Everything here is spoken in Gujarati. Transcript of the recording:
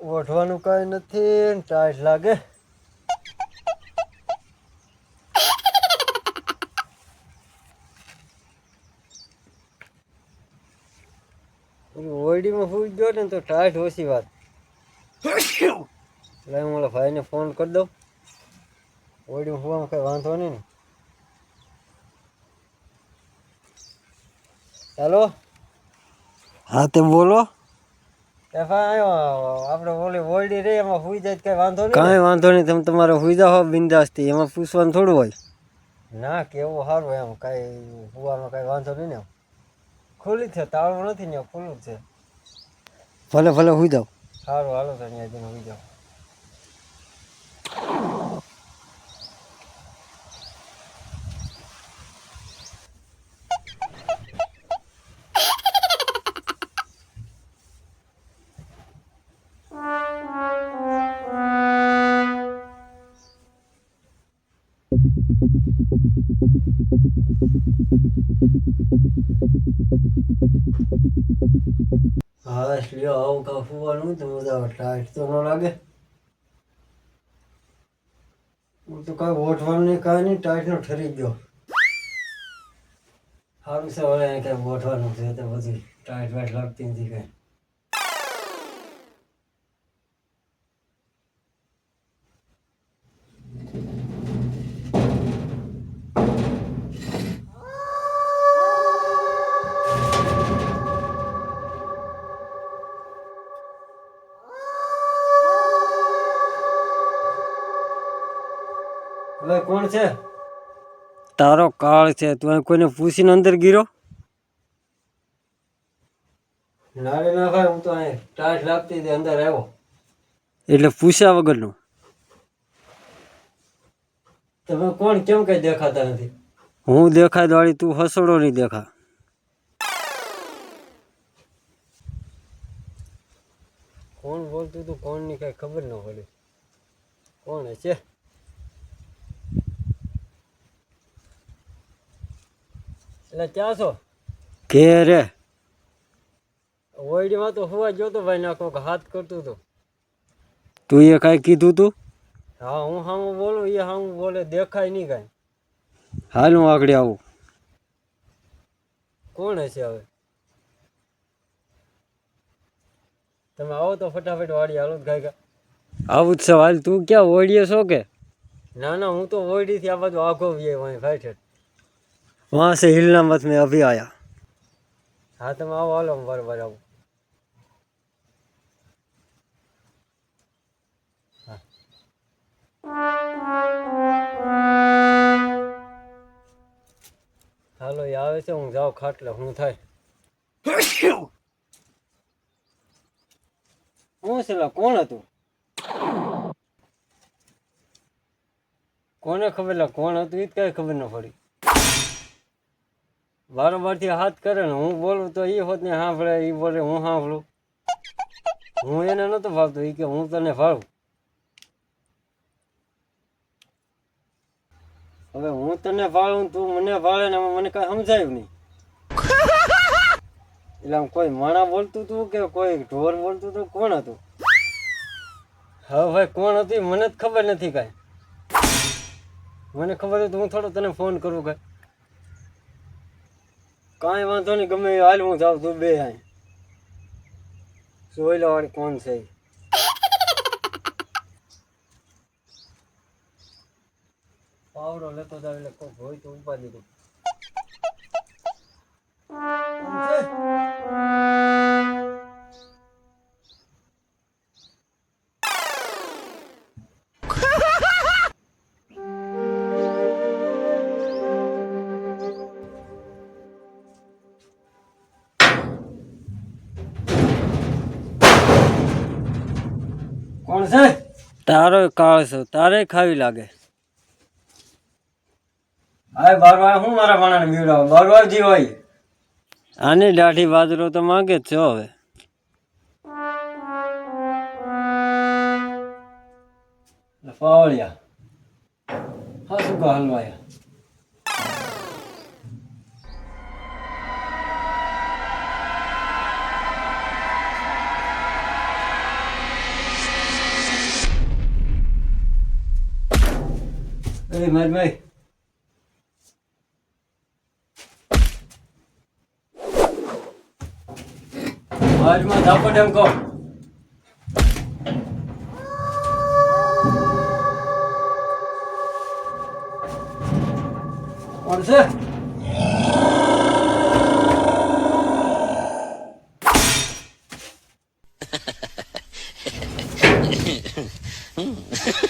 ઓઢવાનું કઈ નથી ટાઈટ લાગે. ઓરડીમાં સુઈ ગયો ને તો ટાઈટ ઓછી વાત. એટલે હું ભાઈને ફોન કરી દઉં. ઓરડીમાં સુવામાં કઈ વાંધો નહીં ને. હેલો? હા તે બોલો. આપણે ઓલી ઓયડી રહી એમાં સુઈ જાય કઈ વાંધો નહીં કાંઈ વાંધો નહીં તમે તમારે સુઈ જાઓ બિંદાસથી એમાં પૂછવાનું થોડું હોય. ના કેવું સારું એમ કાંઈ સુવામાં કાંઈ વાંધો નહીં ને ખુલ્લી છે તાળું નથી ને ખુલ્લું છે. ભલે ભલે સુઈ જાઓ. સારું હાલો તો અહીંયા જઈને સુઈ જાઓ. હા લ્યો આવું કાં ફૂવાનું તો ટાઈટ તો ન લાગે. હું તો કાંઈ ઓઠવાનું નહીં, કાંઈ નહીં, ટાઈટનો ઠરી ગયો. સારું છે, હવે કાંઈ ઓઠવાનું છે, તો બધું ટાઈટ વાઈટ લાગતી નથી કાંઈ. હવે કોણ છે? તારો કાળ છે. તું કોઈને પૂછીને અંદર ગીરો. ના રે ના ભાઈ હું તો અહીં ટાઈટ લાગતી હતી અંદર આવ્યો. એટલે પૂછ્યા વગરનું. તમે કોણ કેમ કઈ દેખાતા નથી? હું દેખાય દોડી તું હસડો નહીં દેખા. કોણ બોલતું તું કોણની કઈ ખબર ન પડી. કોણ છે એટલે ક્યાં છો? કે રે? ઓયડીમાં તો હોવા ગયો તો ભાઈ ના કોક હાથ કરતું હતું. તું એ કાંઈ કીધું તું? હા હું હામું બોલું એ હામું બોલે દેખાય નહીં કાંઈ. હાલ હું આગળ આવું. કોણ હશે હવે? તમે આવો તો ફટાફટ વાડી હાલો ગાય ગા આવું જ છે હાલ તું ક્યાં ઓળીએ છો કે? ના ના હું તો ઓયડીથી આ બાજુ આખો વીએ વहीं ફાઈટ वहाँ से हिलना मत में अभी आया हाँ तुम आओ हालो हम बराबर आओ હાલો એ આવે છે હું જાઉં ખાટલે હું થાય હું છે લા, કોણ હતું કોને ખબર લા કોણ હતું એ જ કઈ ખબર ન પડી બારોબારથી હાથ કરે ને હું બોલું તો એ હોત ને સાંભળે એ બોલે, હું સાંભળું હું એને નતો ભાવતો એ કે હું તને ભાળું હવે હું તને ભાળું તું મને ભાળે ને મને કઈ સમજાયું નહીં. એટલે આમ કોઈ માણા બોલતું હતું કે કોઈ ઢોર બોલતું હતું કોણ હતું? હવે ભાઈ કોણ હતું મને જ ખબર નથી કાંઈ. મને ખબર હતી હું થોડો તને ફોન કરું કાંઈ. કાંઈ વાંધો નહીં, ગમે હાલ હું જાઉં તું બે આય. જોઈ લો વાળી કોણ છે પાવડો લેતો જાવ એટલે હોય તો ઉપાડી દઉં કોણ છે? તારો કાળ છે તારે ખાવી લાગે. હવે બારવા હું મારા ભાણાને બીવડાવ બારવા જી હોય. આની દાઢી બાજરો તો માંગે જ છો હવે. પાવળિયા હા શું હલવાયા? એ મારી માઈ બાજમાં ધાપડ એમ કહો. કોણ છે?